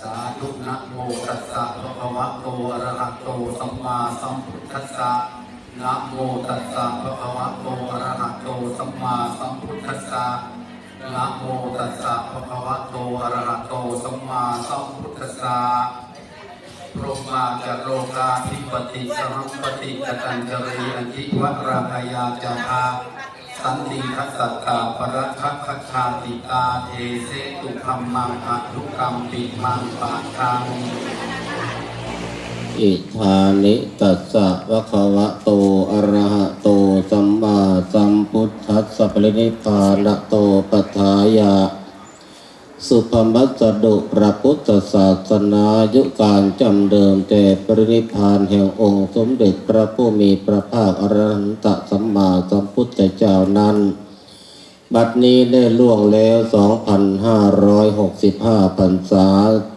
สาธุนะโมตัสสะภะคะวะโตอะระหะโตสัมมาสัมพุทธัสสะนะโมตัสสะภะคะวะโตอะระหะโตสัมมาสัมพุทธัสสะนะโมตัสสะภะคะวะโตอะระหะโตสัมมาสัมพุทธัสสะพรหมาจารโรกาธิปติสหัมปติกตัญจรีอันทิวราคายาจาภา สันติทัสสตาปรัคคัคชาติตาเทเสตุธรรมังอะทุกรรมปิมังปาทังอิทานิตัสสะวะคะวะโตอะระหะโตสัมมาสัมพุทธัสสะปรินิพพานโตปัฏฐายะ สุภมัสดุพระพุทธศาสนายุการจำเดิมแต่ปรินิพพานแห่งองค์สมเด็จพระผู้มีพระภาคอรหันตสัมมาสัมพุทธเจ้านั้น บัดนี้ได้ล่วงแล้ว 2,565พรรษา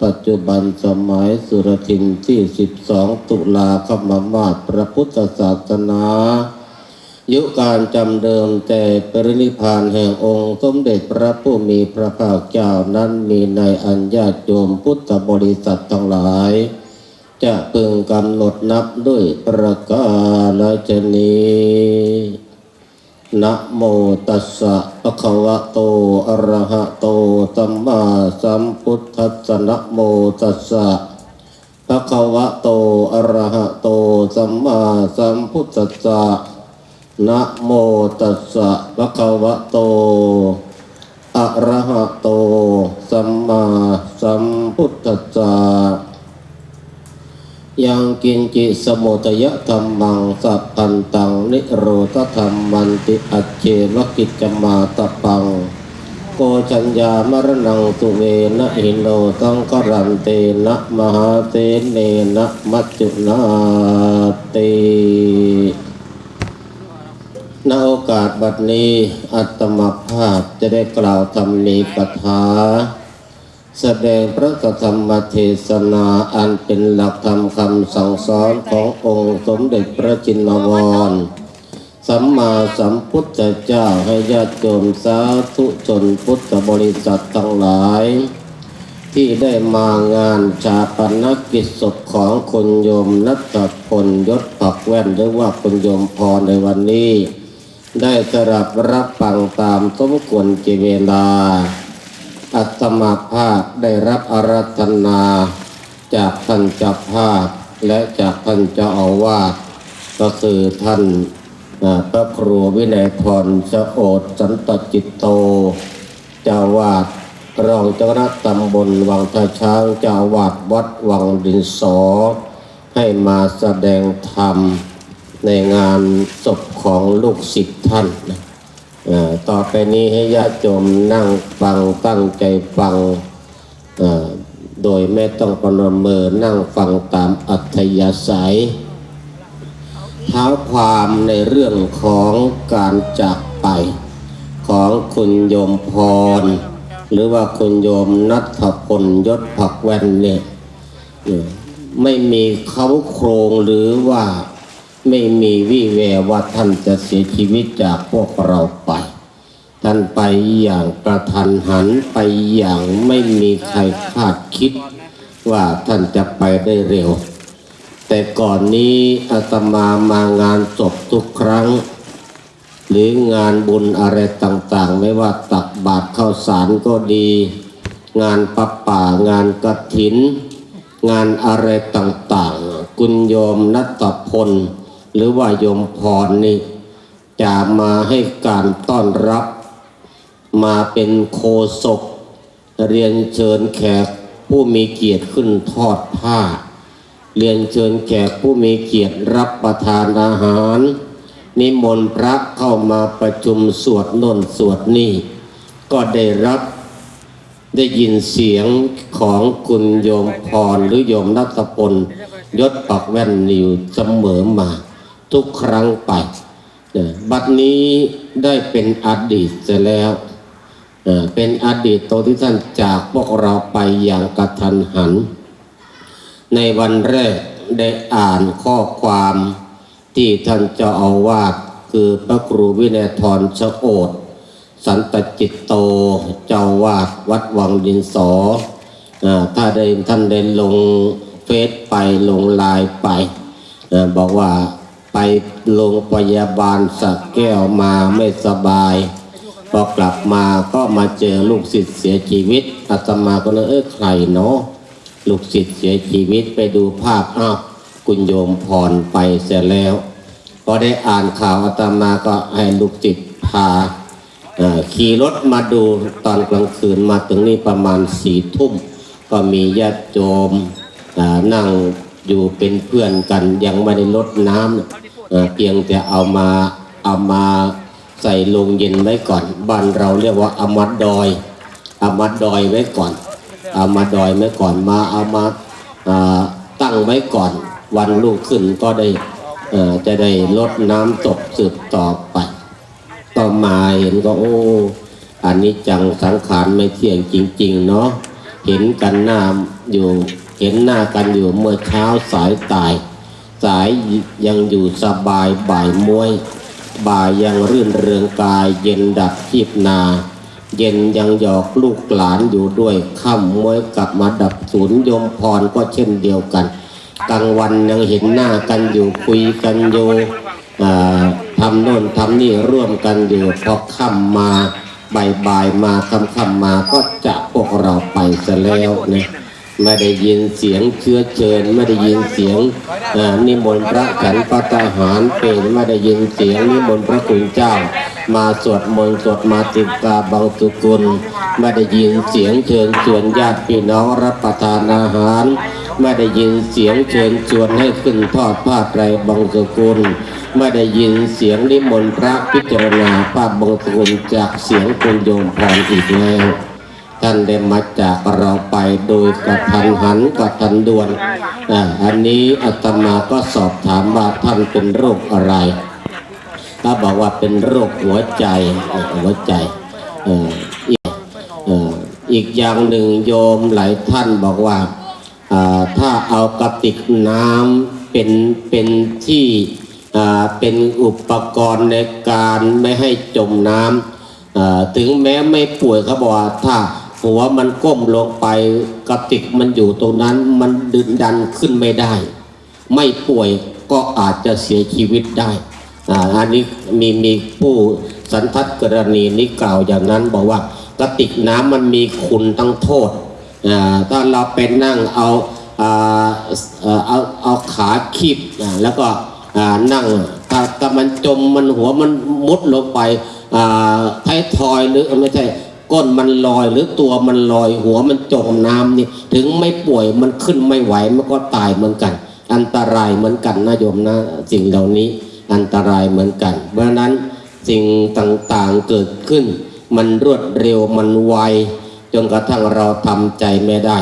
ปัจจุบันสมัยสุรทินที่ 12 ตุลาคมมาศพระพุทธศาสนา ยุการจำเดิมแต่ปรินิพานแห่งองค์สมเด็จพระผู้มีพระภาคเจ้านั้นมีในอัญญาติโยมพุทธบริษัททั้งหลาย จะพึงกำหนดนับด้วยประกาศนีนะโมตัสสะภะคะวะโตอะระหะโตสัมมาสัมพุทธัสสะนะโมตัสสะภะคะวะโตอะระหะโตสัมมาสัมพุทธัสสะ นะโมตัสสะภะคะวะโต อะระหะโต สัมมาสัมพุทธัสสะยังกินจิสมุตยธรรมังสัพพันตัง นิโรธธรรมันติอัจเจวกิจมาตปัง โกชัญญามรณังสุเวนะหิโนสังกรันเตนะมหาเตเนนะมัจจุนาเต ณโอกาสบัดนี้อัตมภาพจะได้กล่าวธรรมนีกถา แสดงพระธรรมเทศนาอันเป็นหลักธรรมคำสั่งสอนขององค์สมเด็จพระจินวร สัมมาสัมพุทธเจ้าให้ญาติโยมสาธุชนพุทธบริษัททั้งหลาย ที่ได้มางานชาปนกิจศพของคุณโยมนัทพลยศผักแว่นหรือว่าคุณโยมพรในวันนี้ ได้สรับรับฟังตามสมควรเกเวลา อัตมาภาพได้รับอารัธนา จากท่านเจ้าภาพและจากท่านเจ้าอาวาสก็คือท่านพระครูวินัยพรสะโอดสันตจิตโต เจ้าวาดรองเจ้าคณะตำบลวังท่าช้างเจ้าวาดวัดวังดินสอ ให้มาแสดงธรรม ในงานศพของลูกศิษย์ท่านนะต่อไปนี้ให้ญาติโยมนั่งฟังตั้งใจฟังโดยไม่ต้องประนมมือนั่งฟังตามอัธยาศัยเท้าความในเรื่องของการจากไป ของคุณโยมพร หรือว่าคุณโยมนัทพลยศผักแว่นเนี่ยไม่มีเขาโครงหรือว่า ไม่มีวี่แววว่าท่านจะเสียชีวิตจากพวกเราไป ท่านไปอย่างกระทันหันไปอย่างไม่มีใครคาดคิด ว่าท่านจะไปได้เร็ว แต่ก่อนนี้อาตมามางานศพทุกครั้ง หรืองานบุญอะไรต่างๆ ไม่ว่าตักบาตรข้าวสารก็ดี งานปับป่างานกระถิน งานอะไรต่างๆ คุณโยมนัตพล หรือว่าโยมพรนี่จะมาให้การต้อนรับ มาเป็นโคศก เรียนเชิญแขกผู้มีเกียรติขึ้นทอดผ้า เรียนเชิญแขกผู้มีเกียรติรับประทานอาหาร นิมนต์พระเข้ามาประชุมสวดนนสวดนี่ ก็ได้รับได้ยินเสียงของคุณโยมพรหรือโยมนัทพลยศปักแว่นนิวเสมอมา ทุกครั้งไปเนี่ยบัดนี้ได้เป็นอดีตเสียแล้วเอ่อเป็นอดีตตัวที่ท่านจากพวกเราไปอย่างกระทันหัน ในวันแรกได้อ่านข้อความที่ท่านเจ้าอาวาสคือพระครูวินัยทรชโอษสันตจิตโตเจ้าวาดวัดวังดินสออ่าถ้าได้ท่านได้ลงเฟซไปลงไลน์ไปอ่าบอกว่า ไปโรงพยาบาลสักแก้วมาไม่สบาย พอกลับมาก็มาเจอลูกศิษย์เสียชีวิตอาตมาก็เลยเออใครเนาะลูกศิษย์เสียชีวิตไปดูภาพอ้าวคุณโยมพรไปเสร็จแล้วพอได้อ่านข่าวอาตมาก็ให้ลูกศิษย์พาขี่รถมาดูตอนกลางคืนมาถึงนี่ประมาณสี่ทุ่ม ก็มีญาติโยมนั่ง อยู่เป็นเพื่อนกันยังไม่ได้ลดน้ำเพียงแต่เอามาเอามาใส่ลงเย็นไว้ก่อน บ้านเราเรียกว่าอามัดดอยอามัดดอยไว้ก่อนอามาดอยไว้ก่อนมาเอามาตั้งไว้ก่อน วันลูกขึ้นก็ได้จะได้ลดน้ำตกสืบต่อไปก็มาเห็นก็โอ้อันนี้จังสังขารไม่เที่ยงจริง ๆ เนาะเห็นกันหน้าอยู่ เห็นหน้ากันอยู่เมื่อเช้าสายตาย สายยังอยู่สบายบ่ายมวย บ่ายยังรื่นเริงกาย เย็นดับทีบนา เย็นยังหยอกลูกหลานอยู่ด้วยค่ำมวยกลับมาดับศูนย์ยมพรก็เช่นเดียวกันกลางวันยังเห็นหน้ากันอยู่คุยกันอยู่ทำโน่นทำนี่ร่วมกันอยู่พอค่ำมาบ่ายบ่ายมาค่ำค่ำมาก็จะพวกเราไปซะแล้วนะ ไม่ได้ยินเสียงเชื้อเชิญไม่ได้ยินเสียงนิมนต์พระฉันพระทหารเป็นไม่ได้ยินเสียงนิมนต์พระคุณเจ้า มาสวดมนต์สวดมาติกาบังสุกุลไม่ได้ยินเสียงเชิญชวนญาติพี่น้องรับประทานอาหารไม่ได้ยินเสียงเชิญชวนให้ขึ้นทอดผ้าไตรบังสุกุลไม่ได้ยินเสียงนิมนต์พระพิจารณาผ้าบังสุกุลจากเสียงคุณโยมพรอีกแล้ว ท่านได้มาจากเราไปโดยกระทันหันกระทันด่วนอันนี้อาตมาก็สอบถามว่าท่านเป็นโรคอะไรถ้าบอกว่าเป็นโรคหัวใจหัวใจอีกอีกอย่างหนึ่งโยมหลายท่านบอกว่าถ้าเอากระติกน้ำเป็นเป็นที่เป็นอุปกรณ์ในการไม่ให้จมน้ำถึงแม้ไม่ป่วยเขาบอกว่าถ้า หัวมันก้มลงไปกระติกมันอยู่ตรงนั้นมันดึงดันขึ้นไม่ได้ ไม่ป่วยก็อาจจะเสียชีวิตได้อ่าอันนี้มีมีผู้สันทัดกรณีนี้กล่าวอย่างนั้นบอกว่ากระติกน้ำมันมีคุณทั้งโทษอ่าถ้าเราไปนั่งเอาเอ่อเอาเอาขาคีบแล้วก็นั่งถ้าถ้ามันจมมันหัวมันมุดลงไปท้ายทอยหรือไม่ใช่ ก้นมันลอยหรือตัวมันลอยหัวมันจมน้ำนี่ ถึงไม่ป่วยมันขึ้นไม่ไหวมันก็ตายเหมือนกัน อันตรายเหมือนกันนะโยมนะสิ่งเหล่านี้อันตรายเหมือนกัน เพราะฉะนั้นสิ่งต่างๆเกิดขึ้น มันรวดเร็วมันไวจนกระทั่งเราทำใจไม่ได้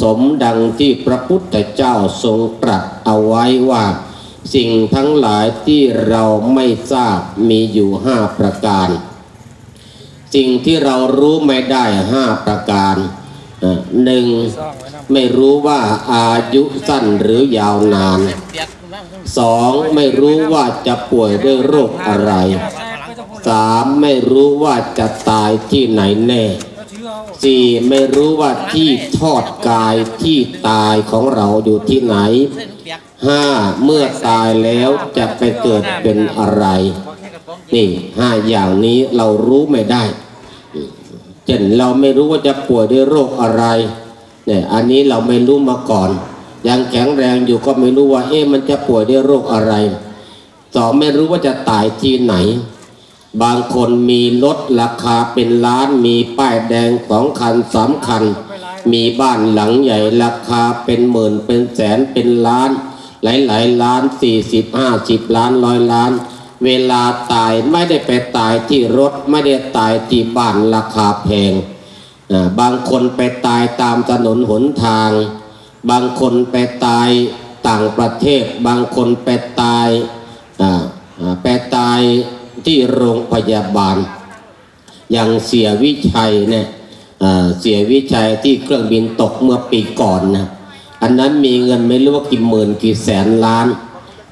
สมดังที่พระพุทธเจ้าทรงตรัสเอาไว้ว่า สิ่งทั้งหลายที่เราไม่ทราบมีอยู่ห้าประการ สิ่งที่เรารู้ไม่ได้ห้าประการหนึ่งไม่รู้ว่าอายุสั้นหรือยาวนานสองไม่รู้ว่าจะป่วยด้วยโรคอะไรสามไม่รู้ว่าจะตายที่ไหนแน่สี่ไม่รู้ว่าที่ทอดกายที่ตายของเราอยู่ที่ไหนห้าเมื่อตายแล้วจะไปเกิดเป็นอะไร นี่ห้าอย่างนี้เรารู้ไม่ได้ เช่นเราไม่รู้ว่าจะป่วยด้วยโรคอะไรเนี่ยอันนี้เราไม่รู้มาก่อน ยังแข็งแรงอยู่ก็ไม่รู้ว่าเอ๊ะมันจะป่วยด้วยโรคอะไรสองไม่รู้ว่าจะตายที่ไหน บางคนมีรถราคาเป็นล้านมีป้ายแดงสองคันสามคัน มีบ้านหลังใหญ่ราคาเป็นหมื่นเป็นแสนเป็นล้าน หลายหลายล้านสี่สิบห้าสิบล้านร้อยล้าน เวลาตายไม่ได้ไปตายที่รถไม่ได้ตายที่บ้านราคาแพง บางคนไปตายตามถนนหนทาง บางคนไปตายต่างประเทศ บางคนไปตายไปตายที่โรงพยาบาล อย่างเสียวิชัยเนี่ยเสียวิชัยที่เครื่องบินตกเมื่อปีก่อนนะ อันนั้นมีเงินไม่รู้ว่ากี่หมื่นกี่แสนล้าน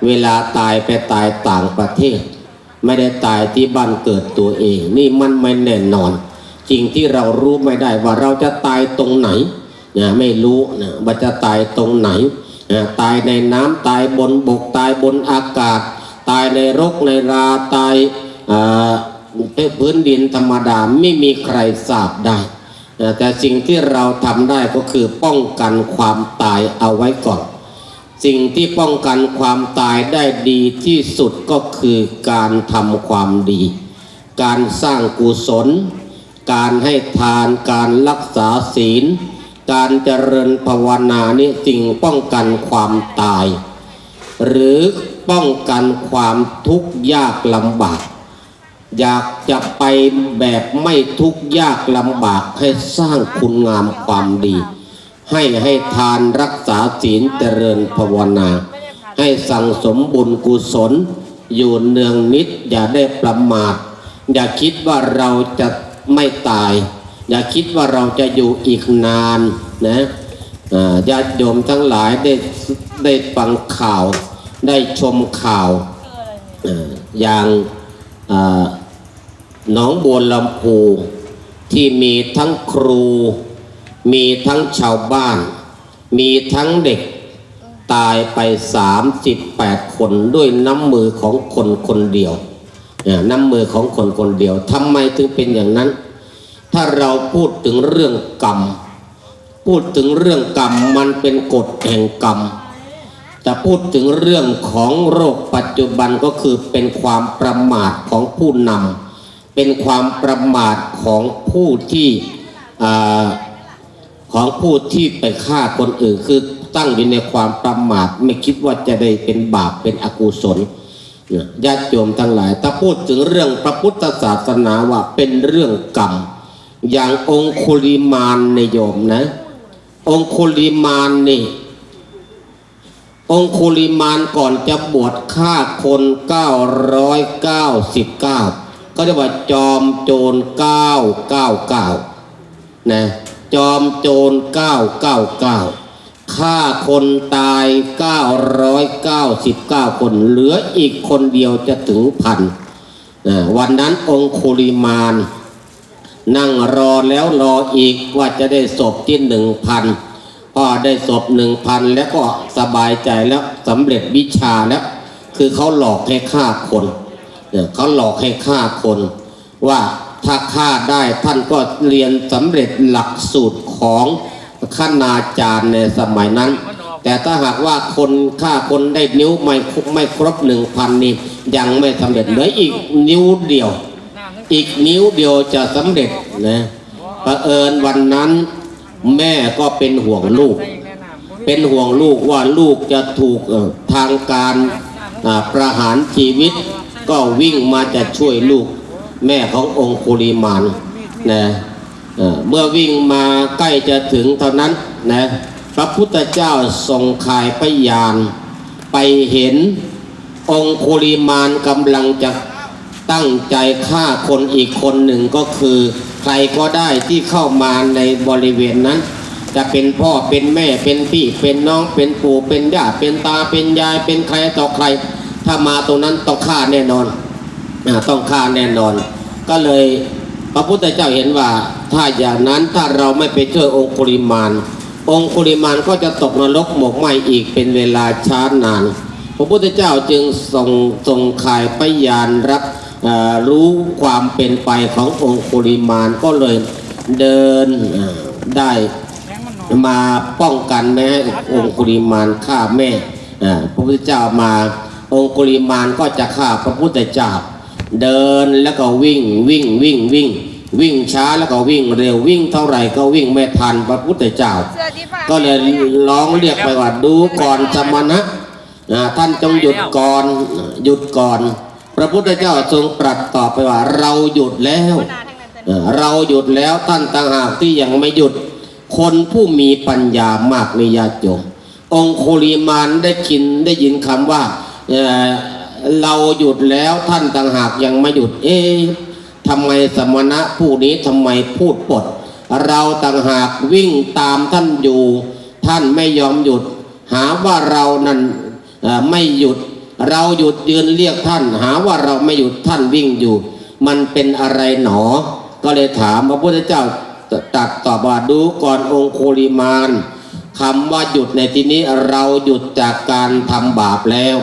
เวลาตายไปตายต่างประเทศ ไม่ได้ตายที่บ้านเกิดตัวเอง นี่มันไม่แน่นอนจริงที่เรารู้ไม่ได้ว่าเราจะตายตรงไหนนะไม่รู้นะว่าจะตายตรงไหนนะตายในน้ำตายบนบกตายบนอากาศ ตายในรกในราตายอ่าพื้นดินธรรมดาไม่มีใครทราบได้นะแต่สิ่งที่เราทำได้ก็คือป้องกันความตายเอาไว้ก่อน สิ่งที่ป้องกันความตายได้ดีที่สุดก็คือการทำความดี การสร้างกุศล การให้ทานการรักษาศีล การเจริญภาวนานี่สิ่งป้องกันความตาย หรือป้องกันความทุกข์ยากลำบาก อยากจะไปแบบไม่ทุกข์ยากลำบากให้สร้างคุณงามความดี ให้ให้ทานรักษาศีลเจริญภาวนา ให้สั่งสมบุญกุศล อยู่เนืองนิด อย่าได้ประมาท อย่าคิดว่าเราจะไม่ตาย อย่าคิดว่าเราจะอยู่อีกนานนะญาติโยมทั้งหลายได้ได้ฟังข่าว ได้ชมข่าวออย่างอ่าหนองบัวลำพูที่มีทั้งครู มีทั้งชาวบ้าน มีทั้งเด็กตายไป 38 คนด้วยน้ำมือของคนคนเดียวเนี่ยน้ำมือของคนคนเดียวทำไมถึงเป็นอย่างนั้น ถ้าเราพูดถึงเรื่องกรรม พูดถึงเรื่องกรรมมันเป็นกฎแห่งกรรมจะพูดถึงเรื่องของโรคปัจจุบันก็คือเป็นความประมาทของผู้นำเป็นความประมาทของผู้ที่อ่า ของผู้ที่ไปฆ่าคนอื่นคือตั้งอยู่ในความประมาทไม่คิดว่าจะได้เป็นบาปเป็นอกุศลญาติโยมทั้งหลาย ถ้าพูดถึงเรื่องพระพุทธศาสนาว่าเป็นเรื่องกรรม อย่างองคุลิมานในโยมนะ องคุลิมานนี่องคุลิมานก่อนจะบวชฆ่าคน 999 ก็เรียกว่าจอมโจร 999 นะ จอมโจร999ฆ่าคนตาย999คน เหลืออีกคนเดียวจะถึงพันวันนั้นองคุลิมานนั่งรอแล้วรออีกว่าจะได้ศพที่หนึ่งพันพอได้ศพหนึ่งพันแล้วก็สบายใจแล้วสำเร็จวิชาแล้ว คือเขาหลอกให้ฆ่าคนเนี่ยเขาหลอกให้ฆ่าคน ว่า ถ้าฆ่าได้ท่านก็เรียนสำเร็จหลักสูตรของคณาจารย์ในสมัยนั้น แต่ถ้าหากว่าคนฆ่าคนได้นิ้วไม่ครบไม่ครบหนึ่งพันนี่ยังไม่สำเร็จเหลืออีกนิ้วเดียว อีกนิ้วเดียวจะสำเร็จนะประเอิญวันนั้นแม่ก็เป็นห่วงลูก เป็นห่วงลูกว่าลูกจะถูกทางการประหารชีวิต ก็วิ่งมาจะช่วยลูก แม่ขององคุลิมานนะเมื่อวิ่งมาใกล้จะถึงเท่านั้นนะพระพุทธเจ้าทรงคายพยานไปเห็นองคุลิมานกำลังจะตั้งใจฆ่าคนอีกคนหนึ่งก็คือ ใครก็ได้ที่เข้ามาในบริเวณนั้น จะเป็นพ่อเป็นแม่เป็นพี่เป็นน้องเป็นปู่เป็นญาเป็นตาเป็นยายเป็นใครต่อใคร ถ้ามาตรงนั้นต้องฆ่าแน่นอน ต้องฆ่าแน่นอน ก็เลยพระพุทธเจ้าเห็นว่า ถ้าอย่างนั้นถ้าเราไม่ไปช่วยองคุริมาน องคุริมานก็จะตกนรกหมกไหมอีกเป็นเวลาช้านาน พระพุทธเจ้าจึงทรงทรงขายพยานรับรู้ความเป็นไปขององคุริมานก็เลยเดินได้มาป้องกันไม่ให้องคุริมานฆ่าแม่พระพุทธเจ้ามาองคุริมานก็จะฆ่าพระพุทธเจ้า เดินแล้วก็วิ่งวิ่งวิ่งวิ่ง วิ่งช้าแล้วก็วิ่งเร็ววิ่งเท่าไหร่ก็วิ่งไม่ทันพระพุทธเจ้าเสื้อที่ฝากก็เลยร้องเรียกไปว่าดูก่อนสมณะอ่าท่านจงหยุดก่อนหยุดก่อน พระพุทธเจ้าทรงตรัสตอบไปว่าเราหยุดแล้วนาทั้งนั้นจะเอ่อเราหยุดแล้วท่านต่างหากที่ยังไม่หยุด คนผู้มีปัญญามากมีญาติโยมองคุลิมานได้กินได้ยินคำว่าเอ่อ เราหยุดแล้วท่านต่างหากยังไม่หยุด เอ๊ะทำไมสมณะผู้นี้ทำไมพูดปด เราต่างหากวิ่งตามท่านอยู่ ท่านไม่ยอมหยุด หาว่าเรานั้นไม่หยุด เราหยุดยืนเรียกท่าน หาว่าเราไม่หยุดท่านวิ่งอยู่ มันเป็นอะไรหนอ ก็เลยถามพระพุทธเจ้าตัดตอบว่าดูก่อนองคุลิมานคำว่าหยุดในที่นี้เราหยุดจากการทำบาปแล้ว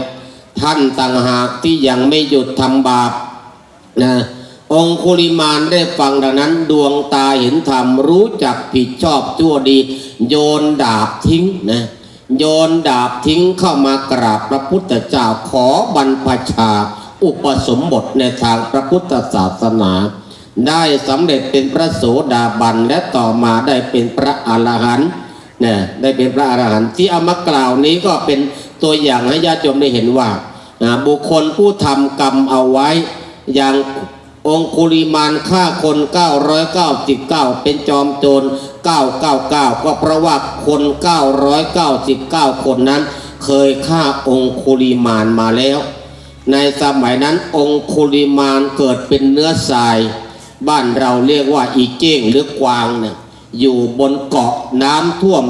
ท่านต่างหากที่ยังไม่หยุดทำบาปนะองคุลิมานได้ฟังดังนั้นดวงตาเห็นธรรมรู้จักผิดชอบชั่วดี โยนดาบทิ้งนะโยนดาบทิ้งเข้ามากราบพระพุทธเจ้าขอบรรพชา อุปสมบทในทางพระพุทธศาสนา ได้สำเร็จเป็นพระโสดาบันและต่อมาได้เป็นพระอรหันต์นะได้เป็นพระอรหันต์ที่เอามากล่าวนี้ก็เป็นตัวอย่างให้ญาติโยมได้เห็นว่า อ่าบุคคลผู้ทำกรรมเอาไว้ อย่างองคุลิมานฆ่าคน 999 เป็นจอมโจร 999 ก็เพราะว่าคน 999 คนนั้น เคยฆ่าองคุลิมานมาแล้ว ในสมัยนั้นองคุลิมานเกิดเป็นเนื้อทราย บ้านเราเรียกว่าอีเก้งหรือกวางเนี่ยอยู่บนเกาะน้ำท่วม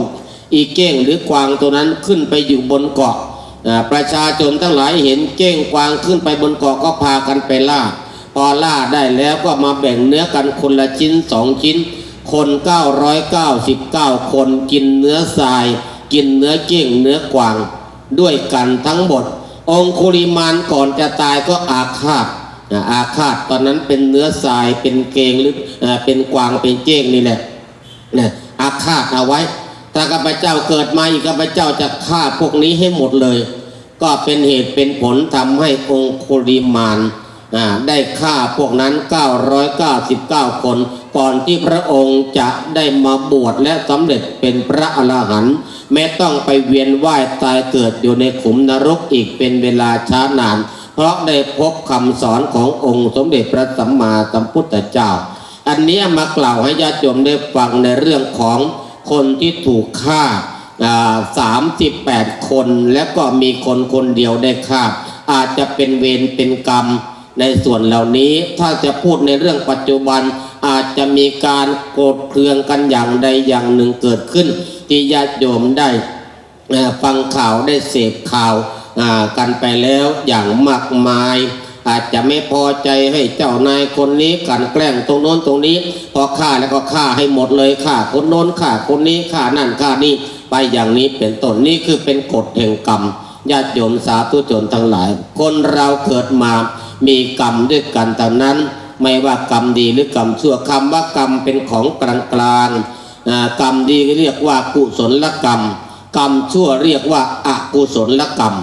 อีเก้งหรือกวางตัวนั้นขึ้นไปอยู่บนเกาะ ประชาชนทั้งหลายเห็นเก้งกวางขึ้นไปบนเกาะก็พากันไปล่า พอล่าได้แล้วก็มาแบ่งเนื้อกันคนละชิ้นสองชิ้น คน 999 คนกินเนื้อทราย กินเนื้อเก้งเนื้อกวาง ด้วยกันทั้งหมด องคุลิมานก่อนจะตายก็อาฆาตอาฆาตตอนนั้นเป็นเนื้อทรายเป็นเกงหรือเป็นกวางเป็นเก้งนี่แหละนะอาฆาตเอาไว้ ถ้าข้าพเจ้าเกิดมาอีกข้าพเจ้าจะฆ่าพวกนี้ให้หมดเลย ก็เป็นเหตุเป็นผลทำให้องคุลิมานได้ฆ่าพวกนั้น 999 คน ก่อนที่พระองค์จะได้มาบวชและสำเร็จเป็นพระอรหันต์แม้ต้องไปเวียนว่ายตายเกิดอยู่ในขุมนรกอีกเป็นเวลาช้านาน เพราะได้พบคำสอนขององค์สมเด็จพระสัมมาสัมพุทธเจ้า อันนี้มากล่าวให้ญาติโยมได้ฟังในเรื่องของ คนที่ถูกฆ่าสามสิบแปดคนแล้วก็มีคนคนเดียวได้ฆ่า อาจจะเป็นเวรเป็นกรรมในส่วนเหล่านี้ถ้าจะพูดในเรื่องปัจจุบันอาจจะมีการโกรธเคืองกันอย่างใดอย่างหนึ่งเกิดขึ้น ที่ญาติโยมได้ฟังข่าวได้เสพข่าวกันไปแล้วอย่างมากมาย อาจจะไม่พอใจให้เจ้านายคนนี้กันแกล้งตรงโน้นตรงนี้ พอฆ่าแล้วก็ฆ่าให้หมดเลยฆ่าคนโน้นฆ่าคนนี้ฆ่านั่นฆ่านี่ไปอย่างนี้เป็นต้นนี่คือเป็นกฎแห่งกรรมญาติโยมสาธุชนทั้งหลาย คนเราเกิดมามีกรรมด้วยกันแต่นั้น ไม่ว่ากรรมดีหรือกรรมชั่วคำว่ากรรมเป็นของกลางกลางกรรมดีเรียกว่ากุศลกรรม กรรมชั่วเรียกว่าอกุศลกรรม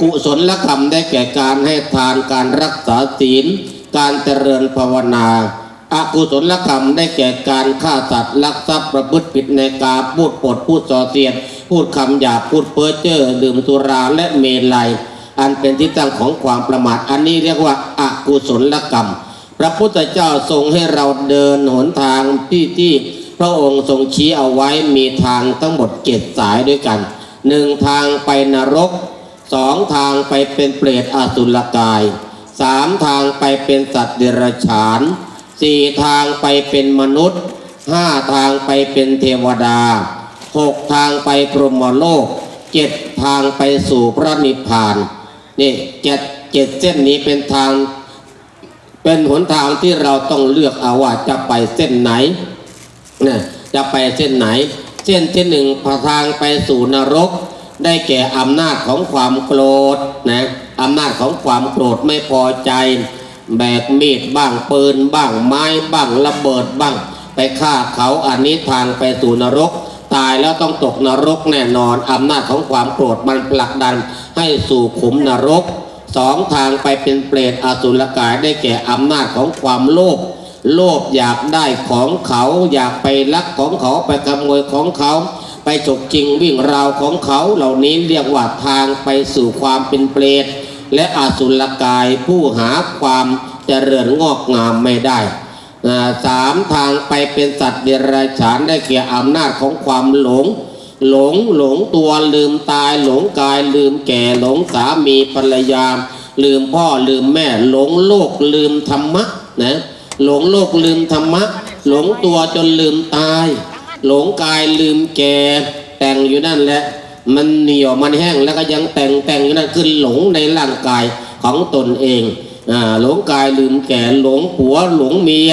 กุศลกรรมได้แก่การให้ทานการรักษาศีล การเจริญภาวนาอากุศลกรรมได้แก่การฆ่าสัตว์ลักทรัพย์ประพฤติผิดในกาพูดปดพูดส่อเสียด พูดคำหยาบพูดเพ้อเจ้อดื่มสุราและเมลัย อันเป็นที่ตั้งของความประมาทอันนี้เรียกว่าอากุศลกรรม พระพุทธเจ้าทรงให้เราเดินหนทางที่ที่พระองค์ทรงชี้เอาไว้มีทางทั้งหมดเจ็ดสายด้วยกันหนึ่งทางไปนรก สองทางไปเป็นเปรตอสุรกายสามทางไปเป็นสัตว์เดรัจฉานสี่ทางไปเป็นมนุษย์ห้าทางไปเป็นเทวดาหกทางไปพรหมโลกเจ็ดทางไปสู่พระนิพพานนี่เจ็ดเจ็ดเส้นนี้เป็นทาง เป็นหนทางที่เราต้องเลือกเอาว่าจะไปเส้นไหนนะจะไปเส้นไหน เส้นที่หนึ่งทางไปสู่นรก ได้แก่อำนาจของความโกรธนะอำนาจของความโกรธไม่พอใจ แบกมีดบ้างปืนบ้างไม้บ้างระเบิดบ้าง ไปฆ่าเขาอันนี้ทางไปสู่นรก ตายแล้วต้องตกนรกแน่นอนอำนาจของความโกรธมันผลักดันให้สู่ขุมนรกสองทางไปเป็นเปรตอสุรกายได้แก่อำนาจของความโลภโลภอยากได้ของเขาอยากไปลักของเขาไปขโมยของเขา ไปฉกจริงวิ่งราวของเขาเหล่านี้เรียกว่าทางไปสู่ความเป็นเปรตและอสุรกายผู้หาความเจริญงอกงามไม่ได้สามทางไปเป็นสัตว์เดรัจฉานได้แก่อำนาจของความหลง หลงหลงตัวลืมตายหลงกายลืมแก่หลงสามีภรรยา ลืมพ่อลืมแม่หลงโลกลืมธรรมะนะหลงโลกลืมธรรมะ หลงตัวจนลืมตาย หลงกายลืมแก่แต่งอยู่นั่นแหละ มันเหนียวมันแห้งแล้วก็ยังแต่งแต่งอยู่นั่นคือหลงในร่างกายของตนเองอหลงกายลืมแก่หลงผัวหลงเมีย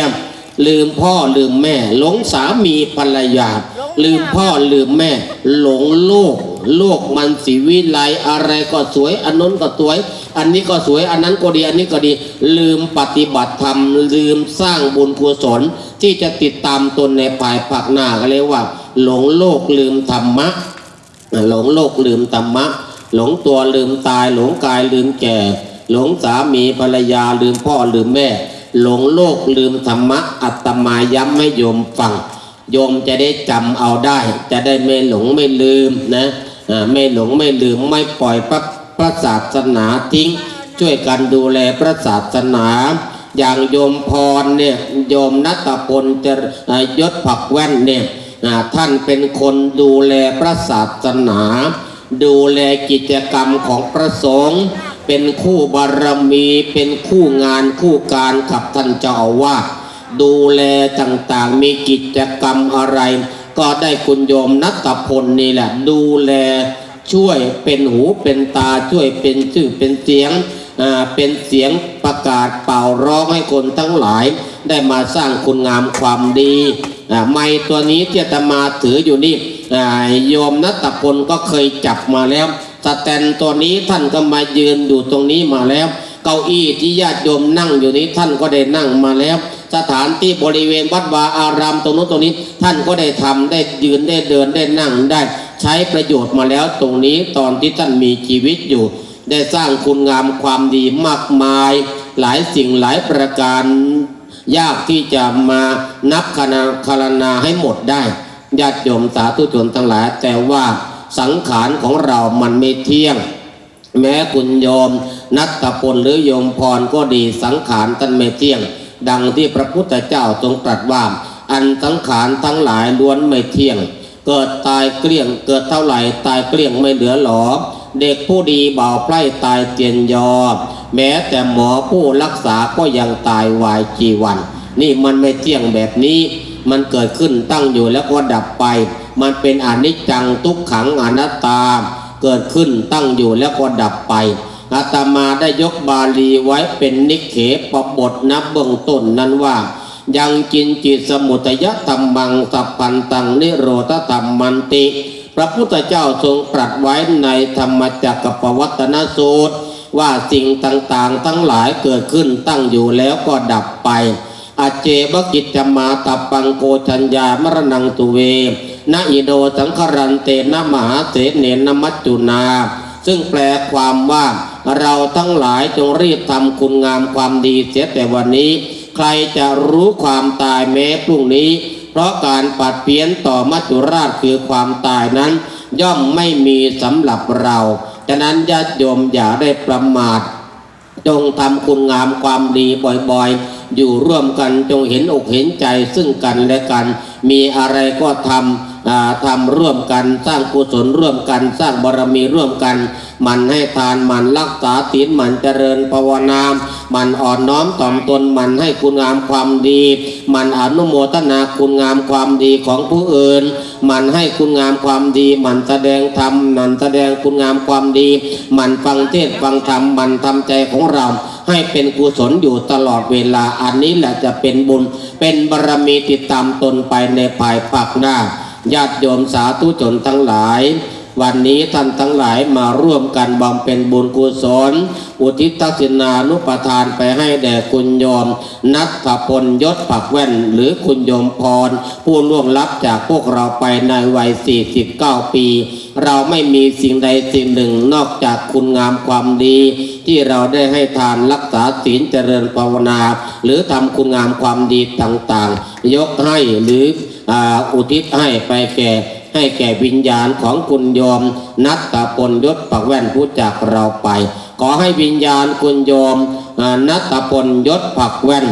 ลืมพ่อลืมแม่ หลงสามีภรรยา ลืมพ่อลืมแม่ หลงโลก โลกมันสีวิไลอะไรก็สวย อันนั้นก็สวย อันนี้ก็สวย อันนั้นก็ดี อันนี้ก็ดี ลืมปฏิบัติธรรม ลืมสร้างบุญกุศลที่จะติดตามตนในภายภาคหน้าก็เรียกว่า หลงโลกลืมธรรมะ หลงโลกลืมธรรมะ หลงตัวลืมตาย หลงกายลืมแก่ หลงสามีภรรยาลืมพ่อลืมแม่ หลงโลกลืมธรรมะ อัตมาย้ำให้โยมฟังโยมจะได้จำเอาได้ จะได้ไม่หลงไม่ลืมนะ ไม่หลงไม่ลืมไม่ปล่อยพระพระศาสนาทิ้ง ช่วยกันดูแลพระศาสนา อย่างโยมพรเนี่ยโยมนัตพลจรอ่ายศผักแว่นเนี่ยท่านเป็นคนดูแลพระศาสนา ดูแลกิจกรรมของพระสงฆ์เป็นคู่บารมีเป็นคู่งานคู่การกับท่านเจ้าอาวาสดูแลต่างๆมีกิจกรรมอะไร ก็ได้คุณโยมนัตพลนี่แหละดูแลช่วยเป็นหูเป็นตาช่วยเป็นชื่อเป็นเสียงเป็นเสียงประกาศเป่าร้องให้คนทั้งหลาย ได้มาสร้างคุณงามความดีไม้ตัวนี้ที่อาตมาถืออยู่นี่โยมนัตพลก็เคยจับมาแล้วสแตนตัวนี้ท่านก็มายืนอยู่ตรงนี้มาแล้ว เก้าอี้ที่ญาติโยมนั่งอยู่นี้ท่านก็ได้นั่งมาแล้ว สถานที่บริเวณวัดวาอารามตรงนู้นตรงนี้ ท่านก็ได้ทำได้ยืนได้เดินได้นั่งได้ใช้ประโยชน์มาแล้วตรงนี้ตอนที่ท่านมีชีวิตอยู่ ได้สร้างคุณงามความดีมากมาย หลายสิ่งหลายประการยากที่จะมานับคณะคารนาให้หมดได้ญาติโยมสาธุชนทั้งหลาย แต่ว่าสังขารของเรามันไม่เที่ยง แม้คุณโยม นัตพลหรือโยมพรก็ดีสังขารท่านไม่เที่ยง ดังที่พระพุทธเจ้าทรงตรัสว่า อันสังขารทั้งหลายล้วนไม่เที่ยง เกิดตายเกลี้ยงเกิดเท่าไหร่ตายเกลี้ยงไม่เหลือหลอเด็กผู้ดีเบาไพร่ตายเตียนยอ แม้แต่หมอผู้รักษาก็ยังตายวายจีวัน นี่มันไม่เที่ยงแบบนี้ มันเกิดขึ้นตั้งอยู่แล้วก็ดับไป มันเป็นอนิจจังทุกขังอนัตตา เกิดขึ้นตั้งอยู่แล้วก็ดับไป อาตมาได้ยกบาลีไว้เป็นนิเขปบทนับเบื้องต้นนั้นว่า ยังกินจิตสมุทยธรรมังสัพพันตังนิโรธธรรมมันติ พระพุทธเจ้าทรงตรัสไว้ในธรรมจักรปวัตนสูตร ว่าสิ่งต่างๆ ทั้งหลายเกิดขึ้นตั้งอยู่แล้วก็ดับไปอาเจวกิจจมาตับปังโกชัญญามรณังตุเวนะอิโดสังครันเตนะมหาเสเนนมัจจุนา ซึ่งแปลความว่า เราทั้งหลายจงรีบทำคุณงามความดีเสียแต่วันนี้ ใครจะรู้ความตายแม้พรุ่งนี้ เพราะการปัดเปลี่ยนต่อมัจจุราชคือความตายนั้น ย่อมไม่มีสำหรับเราฉะนั้นญาติโยมอย่าได้ประมาท จงทำคุณงามความดีบ่อยๆ อยู่ร่วมกันจงเห็นอกเห็นใจซึ่งกันและกัน มีอะไรก็ทำ ทำร่วมกันสร้างกุศลร่วมกัน สร้างบารมีร่วมกัน มันให้ทานมันรักษาศีลมันเจริญภาวนา มันอ่อนน้อมถ่อมตนมันให้คุณงามความดี มันอนุโมทนาคุณงามความดีของผู้อื่น มันให้คุณงามความดี มันแสดงธรรมมันแสดงคุณงามความดี มันฟังเทศฟังธรรมมันทำใจของเราให้เป็นกุศลอยู่ตลอดเวลาอันนี้แหละจะเป็นบุญ เป็นบารมีติดตามตนไปในภายภาคหน้า ญาติโยมสาธุชนทั้งหลาย วันนี้ท่านทั้งหลายมาร่วมกันบำเพ็ญบุญกุศล อุทิศทักษิณานุปทานไปให้แด่คุณโยม นัทพลยศปักแว่น หรือคุณโยมพร ผู้ล่วงลับจากพวกเราไปในวัย 49 ปี เราไม่มีสิ่งใดสิ่งหนึ่งนอกจากคุณงามความดี ที่เราได้ให้ทานรักษาศีลเจริญภาวนา หรือทำคุณงามความดีต่างๆ ยกให้หรือ อุทิศให้ไปแก่ให้แก่วิญญาณของคุณโยม นัตตพลยศปักแว่นผู้จากเราไป ขอให้วิญญาณคุณโยมอ่านัตตพลยศปักแว่น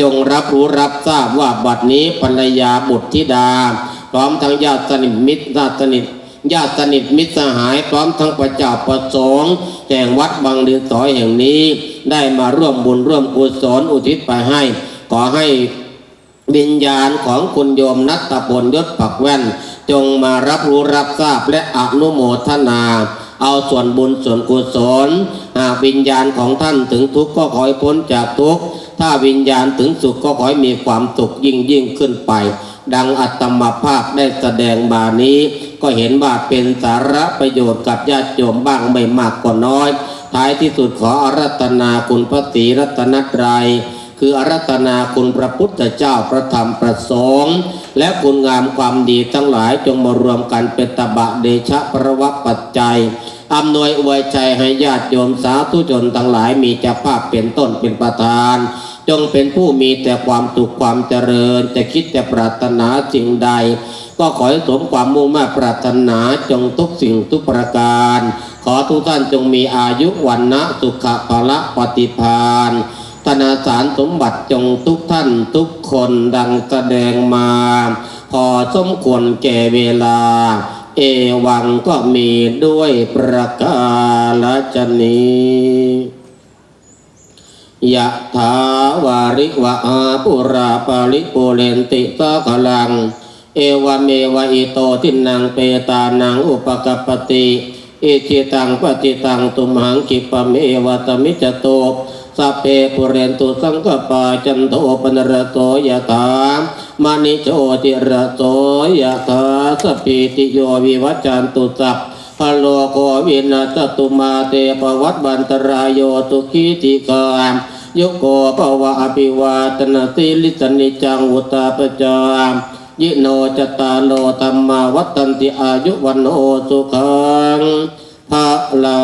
จงรับรู้รับทราบว่าบัดนี้ภรรยาบุตรธิดา พร้อมทั้งญาติสนิทมิตรญาติสนิทญาติสนิทมิตรสหายพร้อมทั้งประเจ้าประสงค์แห่งวัดบางเดือนสอยแห่งนี้ ได้มาร่วมบุญร่วมกุศลอุทิศไปให้ ขอให้ วิญญาณของคุณโยมนัตตพลยศปักแว่น จงมารับรู้รับทราบและอนุโมทนา เอาส่วนบุญส่วนกุศลหากวิญญาณของท่านถึงทุกข์ก็ขอให้พ้นจากทุกข์ถ้าวิญญาณถึงสุขก็ขอให้มีความสุขยิ่งยิ่งขึ้นไป ดังอัตมภาพได้แสดงมานี้ ก็เห็นว่าเป็นสาระประโยชน์กับญาติโยมบ้างไม่มากก็น้อย ท้ายที่สุดขออารัตนาคุณพระศรีรัตนตรัย คืออารัตนาคุณพระพุทธเจ้าพระธรรมประสงค์และคุณงามความดีทั้งหลายจงมารวมกันเป็นตบะเดชะประวัปัจจัยอำนวยอวยใจให้ญาติโยมสาธุชนทั้งหลายมีเจ้าภาพเป็นต้นเป็นประธาน จงเป็นผู้มีแต่ความสุขความเจริญ จะคิดจะปรารถนาสิ่งใด ก็ขอให้สมความมุ่งมา่ปรารถนาจงทุกสิ่งทุกประการ ขอทุกท่านจงมีอายุวันนะสุขภละปฏิพานธ นาสารสมบัติจงทุกท่านทุกคนดังแสดงมา พอสมควรแก่เวลา เอวังก็มีด้วยประกาศนี้ยะถาวาริวะอาปุราปาริปุเรนติสะขลัง เอวเมวะอิโตทินังเปตานังอุปกปปติอิจิตังปฏิตังตุมหังกิปะเมวะตมิจโต สัพเพปุเรนตุสังกปาจันโทปนรโตยะถามณิโชติระโตยะถาสพพิติโยวิวัจจันตุสัพพโลโกวินาศตุมาเตปวัตบันตรายโยตุขีติกามยโกภวะอภิวาตนาสิลิสนิจังอุตตาปจามยิโนจตาโลธรรมาวัตันติอายุวันโนสุขังภะลา